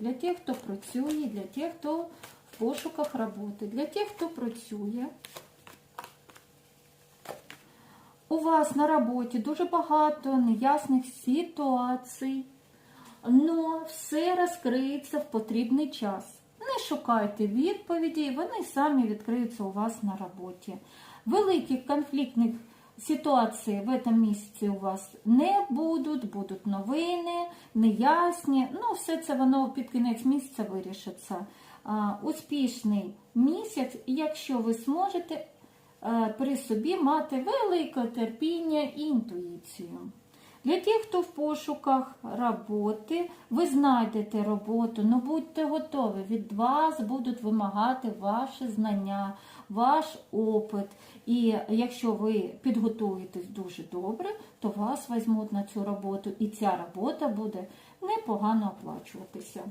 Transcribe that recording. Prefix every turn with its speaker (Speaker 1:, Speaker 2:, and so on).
Speaker 1: Для тих, хто працює, для тих, хто в пошуках роботи, для тих, хто працює. У вас на роботі дуже багато неясних ситуацій, але все розкриється в потрібний час. Не шукайте відповіді, вони самі відкриються у вас на роботі. Великих конфліктних ситуацій в этом місяці у вас не будуть, будуть новини, неясні. Ну, все це воно під кінець місяця вирішиться. Успішний місяць, якщо ви зможете е, при собі мати велике терпіння і інтуїцію. Для тих, хто в пошуках роботи, ви знайдете роботу, але будьте готові, від вас будуть вимагати ваші знання, ваш опит. І якщо ви підготуєтесь дуже добре, то вас візьмуть на цю роботу, і ця робота буде непогано оплачуватися.